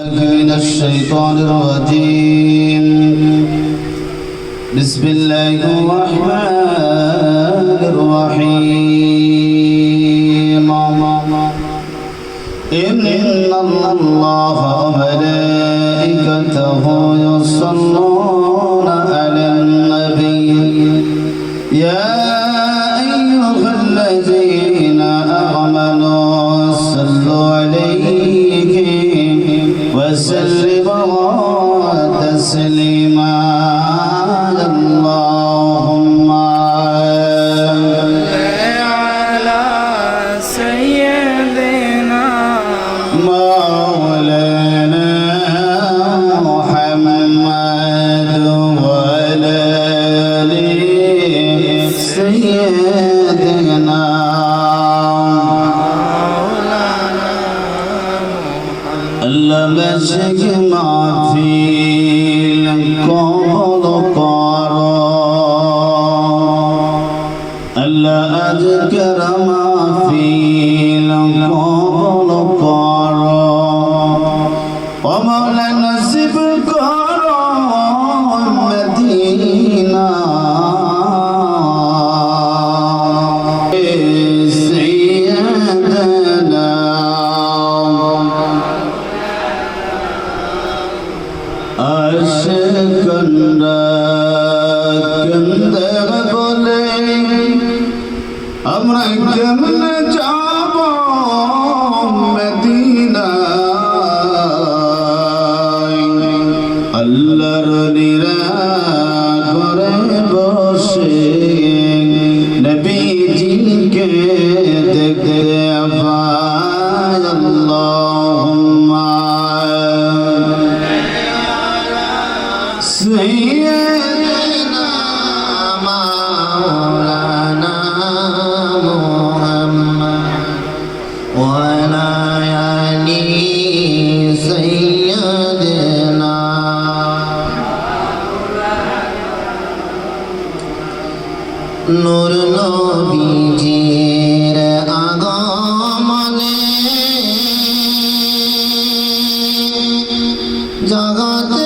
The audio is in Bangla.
من الشيطان الرجيم. بسم الله الرحمن الرحيم. إن الله وملائكته يصلون على النبي. يا وسلموا تسليما اللهم على سيدنا مولانا বেশক মাহফিল কবল কর। আল্লাহ আজকের মাহফিল কবল কর। ও মাওলা নসিব কর মদিনা। আশকন্দা কন্দে বলে আমরা কেমনে যাব মদিনায়? আল্লাহর নিরা করে বসে নবীজিকে আল্লাহ سيدنا مولانا محمد وعلى آل سيدنا নূর নবীজির আগমনে জগতে